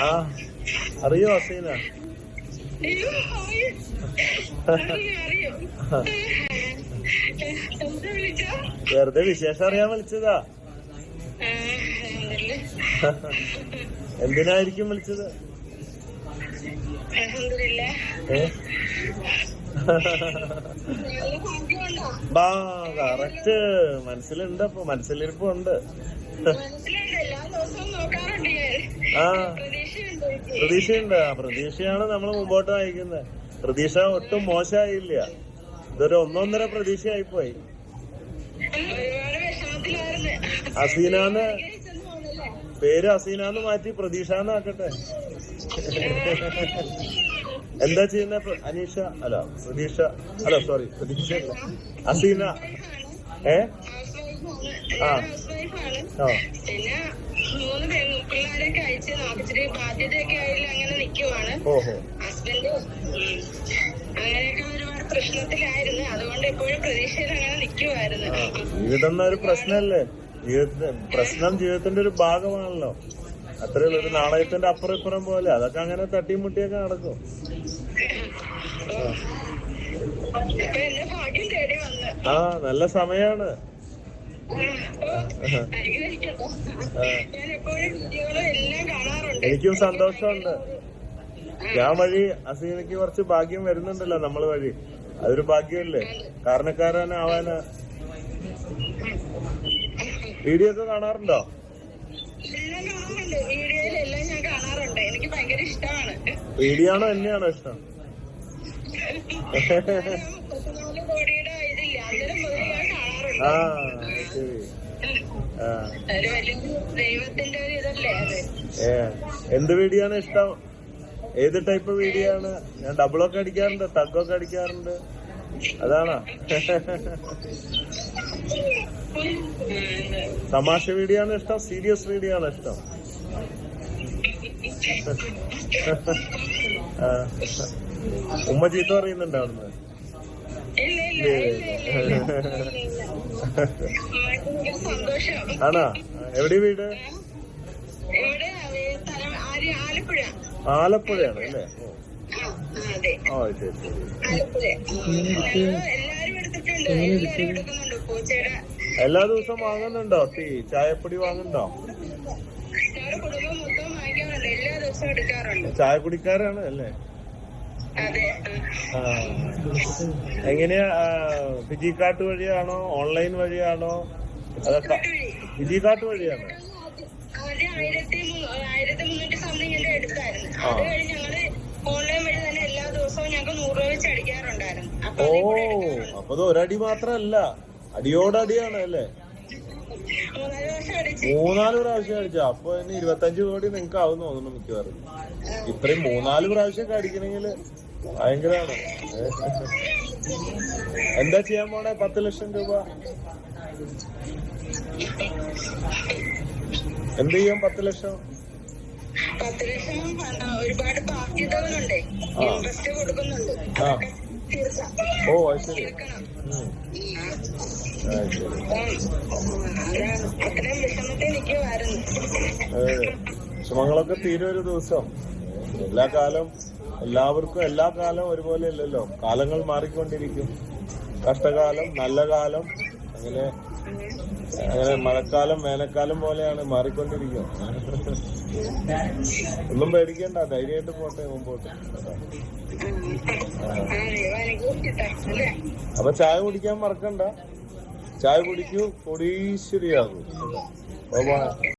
ആ അറിയോ അസീന? വെറുതെ വിശേഷം അറിയാൻ വിളിച്ചതാ. എന്തിനായിരിക്കും വിളിച്ചത്. ഏ? ബാ കറക്റ്റ് മനസ്സിലുണ്ട് അപ്പൊ മനസ്സിലിരിപ്പുണ്ട്. ആ പ്രതീക്ഷയുണ്ട് ആ പ്രതീക്ഷയാണ് നമ്മൾ മുമ്പോട്ട് നയിക്കുന്നത് പ്രതീക്ഷ ഒട്ടും മോശമായില്ല ഇതൊരു ഒന്നൊന്നര പ്രതീക്ഷ ആയിപ്പോയി. അസീനാന്ന്? പേര് അസീനാന്ന് മാറ്റി പ്രതീക്ഷ എന്നാക്കട്ടെ എന്താ ചെയ്യുന്ന അനീഷ? അല്ല പ്രതീക്ഷ. അല്ല സോറി പ്രതീക്ഷ അസീന. ഏ? ആ. ആ. മൂന്ന് പിള്ളേരൊക്കെ അയച്ച് ബാധ്യതയൊക്കെ ആയില്ല അങ്ങനെ നിൽക്കുവാണ് ഓഹോ. ഹസ്ബൻഡ് അങ്ങനെയൊക്കെ ഒരുപാട് പ്രശ്നത്തിലായിരുന്നു. അതുകൊണ്ട് എപ്പോഴും പ്രതീക്ഷയിൽ അങ്ങനെ നിൽക്കുമായിരുന്നു ജീവിതം എന്നൊരു പ്രശ്നമല്ലേ ജീവിതത്തിന്റെ പ്രശ്നം ജീവിതത്തിന്റെ ഒരു ഭാഗമാണല്ലോ. അത്രയുള്ള ഒരു നാണയത്തിന്റെ അപ്പുറം ഇപ്പുറം പോലെ. അതൊക്കെ അങ്ങനെ തട്ടിയും മുട്ടിയൊക്കെ നടക്കും അപ്പൊ എന്റെ ഭാഗ്യം തേടി വന്ന് ആ നല്ല സമയാണ്. എനിക്കും സന്തോഷമുണ്ട്. ഞാൻ വഴി അസീനയ്ക്ക് കുറച്ച് ഭാഗ്യം വരുന്നുണ്ടല്ലോ നമ്മൾ വഴി. അതൊരു ഭാഗ്യമല്ലേ കാരണക്കാരനാവാന് വീഡിയോ ഒക്കെ കാണാറുണ്ടോ? വീഡിയോ ആണോ എന്നെയാണോ ഇഷ്ടം? എന്ത് വീഡിയോ ആണ് ഇഷ്ടം? ഏത് ടൈപ്പ് വീഡിയോ ആണ് ഞാൻ ഡബിളൊക്കെ അടിക്കാറുണ്ട് തഗ്ഗൊക്കെ അടിക്കാറുണ്ട്. അതാണോ? തമാശ വീഡിയോ ആണ് ഇഷ്ടം സീരിയസ് വീഡിയോ ആണ് ഇഷ്ടം. ആ. ഉമ്മ ചീത്ത പറയുന്നുണ്ട് അവിടുന്ന്. ഇല്ല ഇല്ല ഇല്ല? ഇല്ല ഇല്ല ഇല്ല. അമ്മയ്ക്ക് സന്തോഷം ആണോ? എവിടെ വീട്? ആലപ്പുഴയാണ് അല്ലേ? ഓ. ആ, ശരി ശരി. എല്ലാ ദിവസവും വാങ്ങുന്നുണ്ടോ? ടീ ചായപ്പൊടി വാങ്ങുന്നുണ്ടോ? ഞങ്ങളുടെ മൊത്തം വാങ്ങിക്കാറുണ്ട്. എല്ലാ ദിവസവും എടുക്കാറുണ്ട്. ചായ കുടിക്കാരാണ് അല്ലേ. എങ്ങനെയാ ഫിജി കാർട്ട് വഴിയാണോ ഓൺലൈൻ വഴിയാണോ അതൊക്കെ ഫിജി കാർട്ട് വഴിയാണോ? ഓ. അപ്പൊ ഇത് ഒരടി മാത്രല്ല അടിയോടടിയാണ് അല്ലേ? മൂന്നാൽ പ്രാവശ്യം അടിച്ച. അപ്പൊ ഇനി ഇരുപത്തഞ്ച് കോടി നിങ്ങക്ക് ആവും തോന്നുന്നു മിക്കവാറും. ഇത്രയും മൂന്നാൽ പ്രാവശ്യം ഒക്കെ അടിക്കണമെങ്കിൽ ഭയങ്കരമാണ് എന്താ ചെയ്യാൻ പോണേ? പത്ത് ലക്ഷം രൂപ. എന്ത് ചെയ്യും പത്ത് ലക്ഷം? പത്ത് ലക്ഷം ഒരുപാട് ബാധ്യതകളുണ്ട് ആ. ഇൻട്രസ്റ്റ് കൊടുക്കുന്നുണ്ട്. ഓ ശരി. തീർക്കണം. ഉം. ആ, ശരി അതാണ്. അത്രയും വിഷമത്തിൽ നിൽക്കുമായിരുന്നു അതെ. വിഷമങ്ങളൊക്കെ തീരും ഒരു ദിവസം. എല്ലാ കാലം എല്ലാവർക്കും എല്ലാ കാലവും ഒരുപോലെ അല്ലല്ലോ കാലങ്ങൾ മാറിക്കൊണ്ടിരിക്കും. കഷ്ടകാലം നല്ല കാലം അങ്ങനെ അങ്ങനെ മഴക്കാലം വേനൽക്കാലം പോലെയാണ് മാറിക്കൊണ്ടിരിക്കും ഒന്നും പേടിക്കണ്ട ധൈര്യമായിട്ട് പോട്ടെ മുമ്പോട്ട്. അപ്പൊ ചായ കുടിക്കാൻ മറക്കണ്ട. ചായ കുടിക്കൂ കൊടീശ്വരിയാകൂ